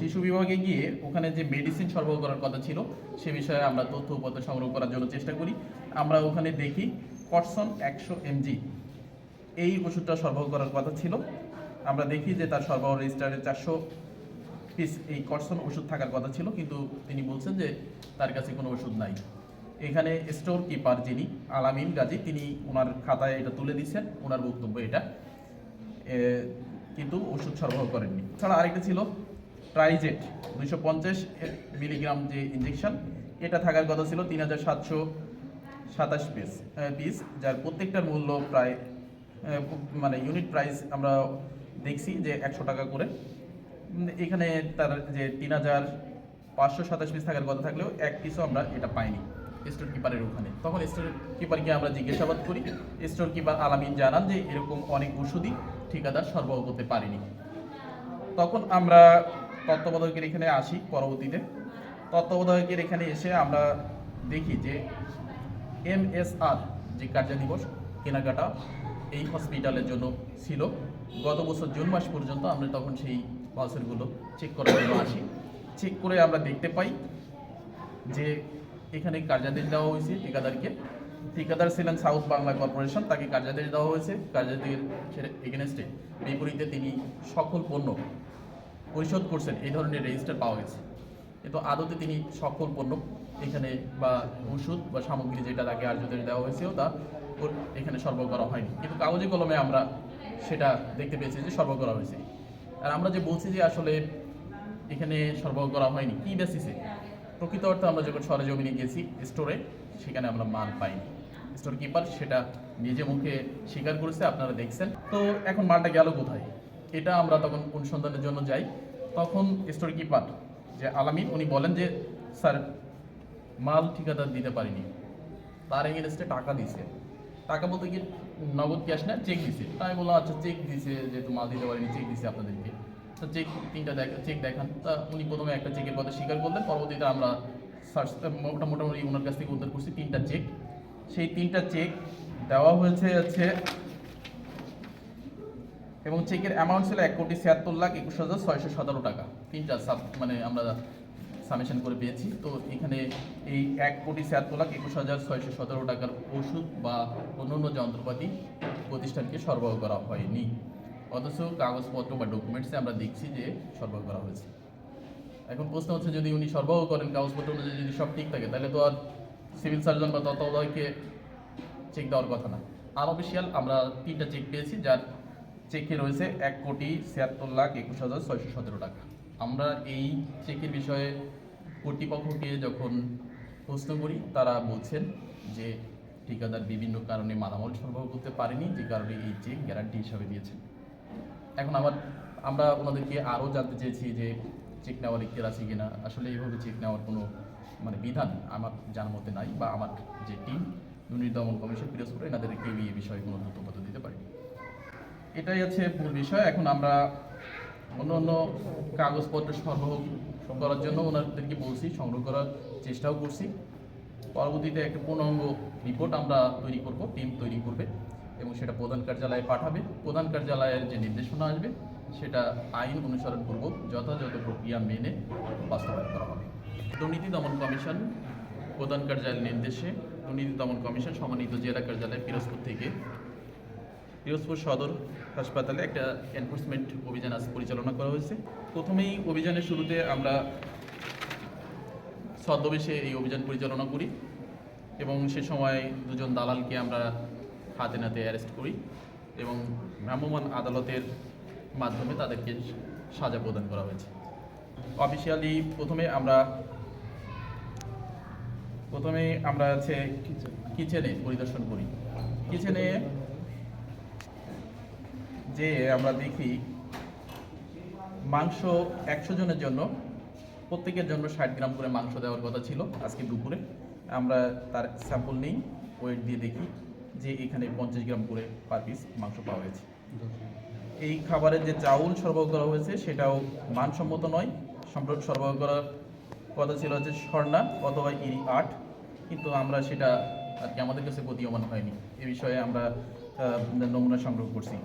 শিশু বিভাগে গিয়ে ওখানে যে মেডিসিন সরবরাহ করার কথা ছিল, সে বিষয়ে আমরা তথ্য উপাত্ত সংগ্রহ করার জন্য চেষ্টা করি। আমরা ওখানে দেখি কটসন একশো এমজি এই ওষুধটা সরবরাহ করার কথা ছিল। আমরা দেখি যে তার সরবরাহ রেজিস্টারে চারশো পিস এই কটসন ওষুধ থাকার কথা ছিল, কিন্তু তিনি বলছেন যে তার কাছে কোনো ওষুধ নাই। এখানে স্টোর কিপার যিনি, আলামিন গাজী, তিনি ওনার খাতায় এটা তুলে দিচ্ছেন, ওনার বক্তব্য এটা। কিন্তু ওষুধ সরবরাহ করেননি। ছাড়া আরেকটা ছিল ট্রাইজেট দুইশো পঞ্চাশ মিলিগ্রাম যে ইঞ্জেকশন এটা থাকার কথা ছিল তিন হাজার সাতশো সাতাশ পিস পিস যার প্রত্যেকটার মূল্য প্রায় মানে ইউনিট প্রাইস আমরা দেখছি যে একশো টাকা করে। এখানে তার যে তিন হাজার পাঁচশো সাতাশ পিস থাকার কথা থাকলেও এক পিসও আমরা এটা পাইনি স্টোর কিপারের ওখানে। তখন স্টোর কিপারকে আমরা জিজ্ঞাসাবাদ করি স্টোর কিপার আলামিন জানান যে এরকম অনেক ওষুধই ঠিকাদার সরবরাহ করতে পারেনি। তখন আমরা তত্ত্বাবধায়কের এখানে আসি পরবর্তীতে। তত্ত্বাবধায়কের এখানে এসে আমরা দেখি যে এমএসআর, যে কার্য দিবস, কেনাকাটা এই হসপিটালের জন্য ছিল। গত বছর জুন মাস পর্যন্ত আমরা তখন সেই ভাউচারগুলো চেক করার জন্য আসি। চেক করে আমরা দেখতে পাই যে এখানে কার্যাদেশ দেওয়া হয়েছে ঠিকাদারকে। ঠিকাদার ছিলেন সাউথ বাংলা কর্পোরেশন, তাকে কার্যাদেশ দেওয়া হয়েছে। কার্যাদেশের এগেনস্টে বিপরীতে তিনি সকল পণ্য পরিশোধ করছেন, এই ধরনের রেজিস্টার পাওয়া গেছে। কিন্তু আদতে তিনি সকল পণ্য এখানে বা ওষুধ বা সামগ্রী যেটা তাকে আর্যদের দেওয়া হয়েছিল তা এখানে সরবরাহ করা হয়নি। কিন্তু কাগজে কলমে আমরা সেটা দেখতে পেয়েছি যে সরবরাহ করা হয়েছে। আর আমরা যে বলছি যে আসলে এখানে সরবরাহ করা হয়নি, কি বেসিসে প্রকৃত অর্থে আমরা যখন সরেজমিনে গেছি স্টোরে সেখানে আমরা মাল পাইনি। স্টোর কিপার সেটা নিজে মুখে স্বীকার করেছে, আপনারা দেখছেন। তো এখন মালটা গেল কোথায়? এটা আমরা তখন অনুসন্ধানের জন্য যাই। তখন স্টোর কিপার যে আলামিন, উনি বলেন যে, স্যার, মাল ঠিকাদার দিতে পারিনি। তার এগেনস্টে টাকা দিছে। টাকা বলতে কি, নগদ ক্যাশ না চেক দিছে। তাই বললাম আচ্ছা চেক দিছে, যেহেতু মাল দিতে পারিনি চেক দিছে আপনাদেরকে। তো চেক তিনটা দেখ চেক দেখান। তা উনি প্রথমে একটা চেকের কথা স্বীকার করলেন। পরবর্তীতে আমরা সার্চ মোটা মোটামুটি ওনার কাছ থেকে উদ্ধার করছি তিনটা চেক সেই তিনটা চেক দেওয়া হয়েছে হচ্ছে এবং চেকের অ্যামাউন্ট ছিল এক কোটি ছিয়াত্তর লাখ একুশ হাজার ছয়শো সতেরো টাকা। তিনটা সাব মানে আমরা সামেশন করে পেয়েছি। তো এখানে এই এক কোটি ছিয়াত্তর লাখ একুশ হাজার ছয়শো সতেরো টাকার ওষুধ বা অন্যান্য যন্ত্রপাতি প্রতিষ্ঠানকে সরবরাহ করা হয়নি। অথচ কাগজপত্র বা ডকুমেন্টসে আমরা দেখছি যে সরবরাহ করা হয়েছে। এখন প্রশ্ন হচ্ছে, যদি উনি সরবরাহ করেন কাগজপত্র অনুযায়ী যদি সব ঠিক থাকে, তাহলে তো আর সিভিল সার্জন বা তত্ত্বাবধায়ককে চেক দেওয়ার কথা না। আনঅফিসিয়াল আমরা তিনটা চেক পেয়েছি, যার চেকে রয়েছে এক কোটি ছিয়াত্তর লাখ একুশ হাজার ছয়শো সতেরো টাকা। আমরা এই চেকের বিষয়ে কর্তৃপক্ষকে যখন প্রশ্ন করি, তারা বলছেন যে ঠিকাদার বিভিন্ন কারণে মালামাল সরবরাহ করতে পারেনি, যে কারণে এই চেক গ্যারান্টি হিসাবে দিয়েছেন। এখন আবার আমরা ওনাদেরকে আরও জানতে চেয়েছি যে চেক নেওয়ার ইচ্ছা আছে কিনা। আসলে এইভাবে চেক নেওয়ার কোনো মানে বিধান আমার জানার মতে নাই, বা আমার যে টিম দুর্নীতি দমন কমিশন, পিরোজপুর এনাদের কেউ এই বিষয়ে কোনো তথ্যপত্র দিতে পারেনি। এটাই হচ্ছে মূল বিষয়। এখন আমরা অন্য অন্য কাগজপত্র সরবরাহ করার জন্য ওনাদেরকে বলছি, সংগ্রহ করার চেষ্টাও করছি। পরবর্তীতে একটা পূর্ণাঙ্গ রিপোর্ট আমরা তৈরি করব টিম তৈরি করবে এবং সেটা প্রধান কার্যালয়ে পাঠাবে। প্রধান কার্যালয়ের যে নির্দেশনা আসবে, সেটা আইন অনুসরণ করব, যথাযথ প্রক্রিয়া মেনে বাস্তবায়ন করা হবে। দুর্নীতি দমন কমিশন, প্রধান কার্যালয়ের নির্দেশে দুর্নীতি দমন কমিশন সম্মানিত জেলা কার্যালয় পিরোজপুর থেকে পিরোজপুর সদর হাসপাতালে একটা এনফোর্সমেন্ট অভিযান আজ পরিচালনা করা হয়েছে। প্রথমেই অভিযানের শুরুতে আমরা ছদ্মবেশে এই অভিযান পরিচালনা করি এবং সে সময় দুজন দালালকে আমরা হাতে নাতে অ্যারেস্ট করি এবং ভ্রাম্যমাণ আদালতের মাধ্যমে তাদেরকে সাজা প্রদান করা হয়েছে। অফিসিয়ালি প্রথমে আমরা প্রথমে আমরা হচ্ছে কিচেনে পরিদর্শন করি। কিচেনে যে আমরা দেখি, মাংস একশো জনের জন্য, প্রত্যেকের জন্য ষাট গ্রাম করে মাংস দেওয়ার কথা ছিল আজকে দুপুরে। আমরা তার স্যাম্পল নিই, ওয়েট দিয়ে দেখি যে এখানে পঞ্চাশ গ্রাম করে পার পিস মাংস পাওয়া গেছে। এই খাবারের যে চাউল সরবরাহ করা হয়েছে, সেটাও মানসম্মত নয়। সম্প্রতি সরবরাহ করার কথা ছিল হচ্ছে স্বর্ণা অথবা ইরি আট, কিন্তু আমরা সেটা আর কি আমাদের কাছে প্রতীয়মান হয়নি। এ বিষয়ে আমরা নমুনা সংগ্রহ করছি।